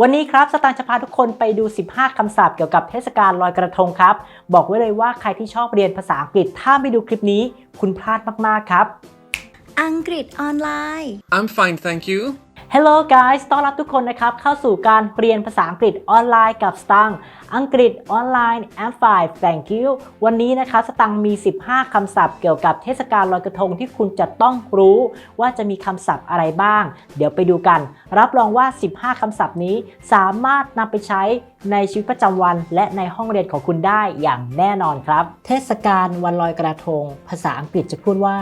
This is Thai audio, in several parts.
วันนี้ครับสตางค์จะพาทุกคนไปดู 15 คำศัพท์เกี่ยวกับเทศกาลลอยกระทงครับ บอกไว้เลยว่าใครที่ชอบเรียนภาษาอังกฤษ ถ้าไม่ดูคลิปนี้ คุณพลาดมาก ๆ ครับ อังกฤษออนไลน์ I'm fine, thank you. Hello guys ต้อนรับทุกคนนะครับ เข้าสู่การเรียนภาษาอังกฤษออนไลน์กับสตังอังกฤษออนไลน์ I'm fine thank you วันนี้นะคะสตังมี 15 คำศัพท์เกี่ยวกับเทศกาลลอยกระทงที่คุณจะต้องรู้ว่าจะมีคำศัพท์อะไรบ้าง เดี๋ยวไปดูกัน รับรองว่า 15 คำศัพท์นี้สามารถนำไปใช้ในชีวิตประจำวัน และในห้องเรียนของคุณได้อย่างแน่นอนครับ เทศกาลวันลอยกระทง ภาษาอังกฤษจะพูดว่า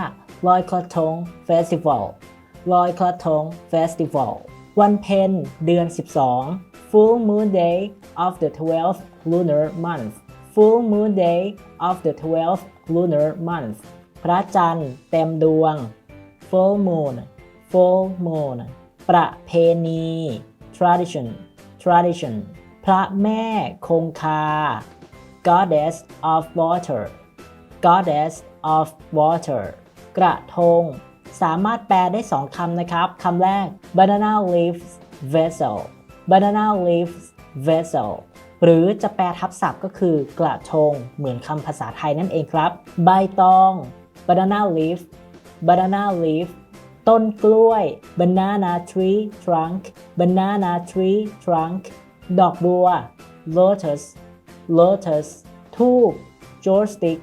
ลอยกระทง Festival ลอยกระทง Festival วันเพ็ญเดือน 12 Full Moon Day of the 12th lunar month Full Moon Day of the 12th lunar month พระจันทร์เต็มดวง Full Moon Full Moon ประเพณี Tradition Tradition พระแม่คงคา Goddess of Water Goddess of Water กระทง สามารถแปลได้ 2คำนะครับคำแรก banana leaves vessel banana leaves vessel หรือจะแปลทับศัพท์ก็คือกระทงเหมือนคำภาษาไทยนั่นเองครับ ใบตอง banana leaf banana leaf ต้นกล้วย banana tree trunk banana tree trunk ดอกบัว lotus lotus ทูบ joystick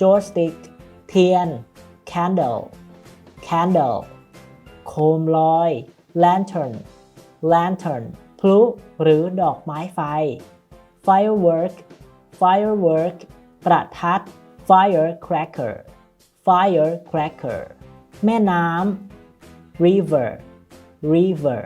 joystick เทียน candle candle โคมลอย lantern lantern พลุหรือดอกไม้ไฟ firework firework ประทัด firecracker firecracker แม่น้ำ river river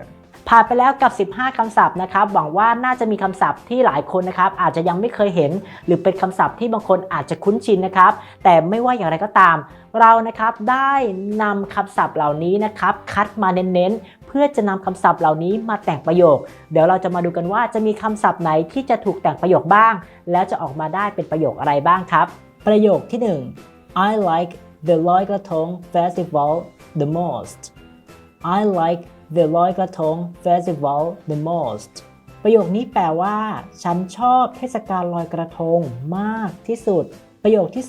ผ่านไปแล้วกับ 15คำศัพท์นะครับ หวังว่าน่าจะมีคำศัพท์ที่หลายคนนะครับอาจจะยังไม่เคยเห็น หรือเป็นคำศัพท์ที่บางคนอาจจะคุ้นชินนะครับ แต่ไม่ว่าอย่างไรก็ตาม เรานะครับได้นำคำศัพท์เหล่านี้นะครับ คัดมาเน้นๆ เพื่อจะนำคำศัพท์เหล่านี้มาแต่งประโยค เดี๋ยวเราจะมาดูกันว่าจะมีคำศัพท์ไหนที่จะถูกแต่งประโยคบ้าง แล้วจะออกมาได้เป็นประโยคอะไรบ้างครับ ประโยคที่ 1 I like the Loi Krathong festival the most I like the ลอยกระทง festival the most ประโยคนี้แปลว่า ฉันชอบเทศกาลลอยกระทงมากที่สุด ประโยคที่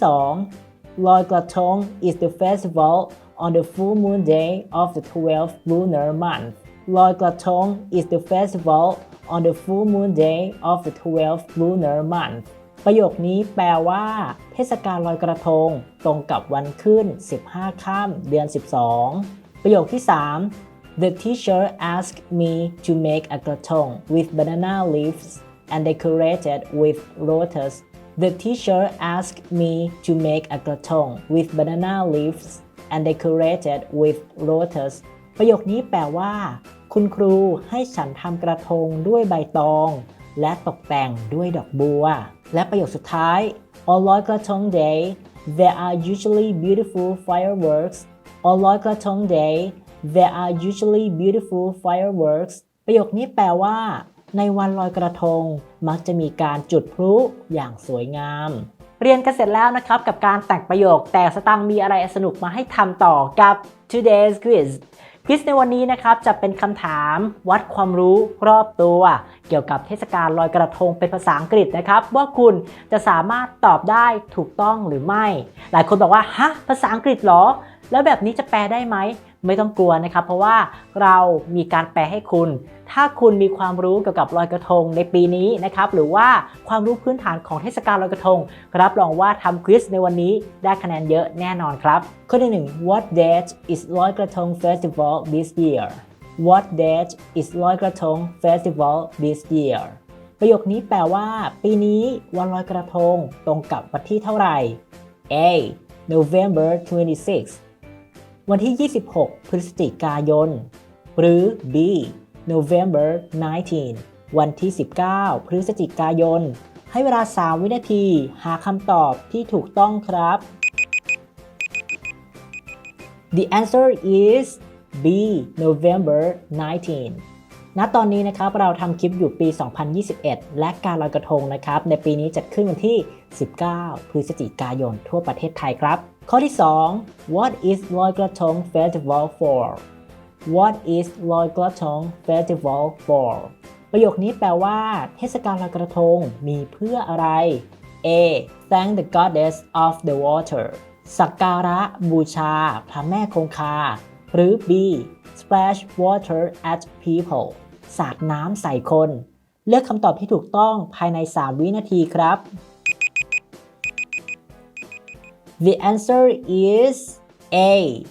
2 ลอยกระทง is the festival on the full moon day of the 12th lunar month ลอยกระทง is the festival on the full moon day of the 12th lunar month ประโยคนี้แปลว่า เทศกาลลอยกระทง ตรงกับวันขึ้น 15 ค่ำเดือน 12 ประโยคที่ 3 The teacher asked me to make a gratong with banana leaves and decorated with lotus. The teacher asked me to make a gratong with banana leaves and decorated with lotus. ประโยคนี้แปลว่า คุณครูให้ฉันทำกระทงด้วยใบตอง และตกแต่งด้วยดอกบัว และประโยคสุดท้าย On Loi Krathong Day there are usually beautiful fireworks On Loi Krathong Day there are usually beautiful fireworks ประโยคนี้แปลว่า ในวันลอยกระทง มักจะมีการจุดพลุอย่างสวยงาม เรียนกันเสร็จแล้วนะครับกับการแต่งประโยค แต่สตังมีอะไรสนุกมาให้ทำต่อกับ today's quiz ควิสในวันนี้นะครับจะเป็นคำถามวัดความรู้รอบตัว เกี่ยวกับเทศกาลลอยกระทงเป็นภาษาอังกฤษนะครับ ว่าคุณจะสามารถตอบได้ถูกต้องหรือไม่ หลายคนบอกว่าฮะภาษาอังกฤษเหรอ แล้วแบบนี้จะแปลได้ไหม ไม่ต้องกลัวนะครับ เพราะว่าเรามีการแปลให้คุณ ถ้าคุณมีความรู้เกี่ยวกับลอยกระทงในปีนี้นะครับ หรือว่าความรู้พื้นฐานของเทศกาลลอยกระทง รับรองว่าทำควิสในวันนี้ได้คะแนนเยอะแน่นอนครับ ข้อที่หนึ่ง What date is ลอยกระทง festival this year What date is ลอยกระทง festival this year ประโยคนี้แปลว่า ปีนี้วันลอยกระทงตรงกับวันที่เท่าไหร่ A November 26 วันที่ 26 พฤศจิกายน หรือ B November 19 วันที่ 19 พฤศจิกายน ให้เวลา 3 วินาที หาคำตอบที่ถูกต้องครับ The answer is B November 19ณตอนนี้นะครับเราทำคลิปอยู่ปี 2021 และการลอยกระทงนะครับ ในปีนี้จัดขึ้นวันที่ 19 พฤศจิกายนทั่วประเทศไทยครับ ข้อที่ 2 What is ลอยกระทง Festival for What is ลอยกระทง Festival for ประโยคนี้แปลว่า เทศกาลลอยกระทงมีเพื่ออะไร A thank the goddess of the water สักการะบูชา พระแม่คงคา หรือ B splash water at people สาดน้ำใส่คน เลือกคำตอบที่ถูกต้องภายใน 3 วินาทีครับ The answer is A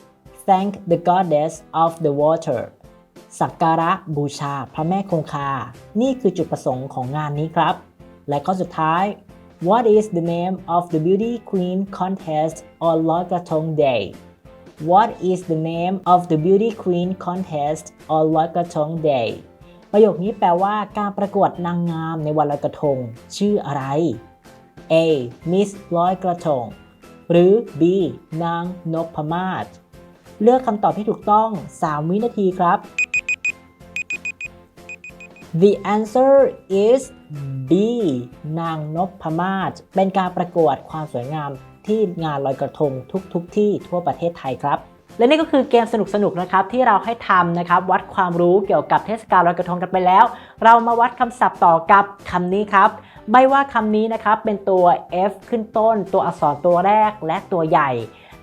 thank the goddess of the water สักการะบูชาพระแม่คงคา นี่คือจุดประสงค์ของงานนี้ครับ และข้อสุดท้าย What is the name of the beauty queen contest on Loi Kratong Day What is the name of the beauty queen contest on Loi Kratong Day ประโยคนี้แปลว่าการประกวดนางงามในวันลอยกระทง ชื่ออะไร A Miss ลอยกระทง หรือ B นางนพมาศเลือกคำตอบที่ถูกต้อง 3 วินาทีครับ The answer is B นางนพมาศเป็นการประกวดความสวยงามที่งานลอยกระทงทุกๆทที่ทั่วประเทศไทยครับ และนี่ก็คือเกมสนุกๆนะครับที่เราให้ทำนะครับวัดความรู้เกี่ยวกับเทศกาลลอยกระทงกันไปแล้ว เรามาวัดคำศัพท์ต่อกับคำนี้ครับ ไม่ว่าคำนี้นะครับเป็นตัว F ขึ้นต้น ตัวอักษรตัวแรกและตัวใหญ่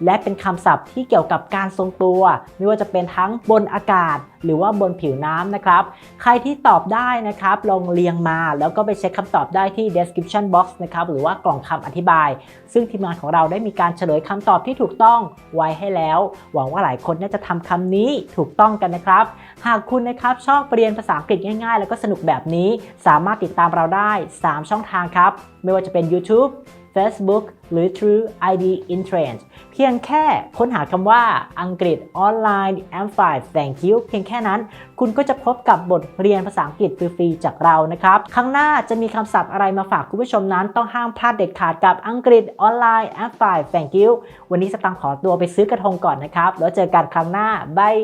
และเป็นคำศัพท์ที่เกี่ยวกับการทรงตัว ไม่ว่าจะเป็นทั้งบนอากาศ หรือว่าบนผิวน้ำนะครับ ใครที่ตอบได้นะครับลองเรียงมาแล้วก็ไปเช็คคำตอบได้ที่ description box นะครับหรือว่ากล่องคำอธิบาย ซึ่งทีมงานของเราได้มีการเฉลยคำตอบที่ถูกต้องไว้ให้แล้ว หวังว่าหลายคนน่าจะทำคำนี้ถูกต้องกันนะครับ หากคุณนะครับชอบเรียนภาษาอังกฤษง่ายๆ แล้วก็สนุกแบบนี้ สามารถติดตามเราได้ 3 ช่องทางครับ ไม่ว่าจะเป็น YouTube Facebook หรือ True ID in Trend เพียงแค่ค้นหาคำว่าอังกฤษออนไลน์ a m 5 thank you เพียงแค่นั้น คุณก็จะพบกับบทเรียนภาษาอังกฤษฟรีๆจากเรานะครับ ครั้งหน้าจะมีคำศัพท์อะไรมาฝากคุณผู้ชมนั้นต้องห้ามพลาดเด็ดขาดกับอังกฤษออนไลน์ a m 5 thank you วันนี้สตังค์ขอตัวไปซื้อกระทงก่อนนะครับ แล้วเจอกันครั้งหน้าบาย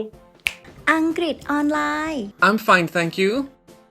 อังกฤษออนไลน์ I'm fine, thank you.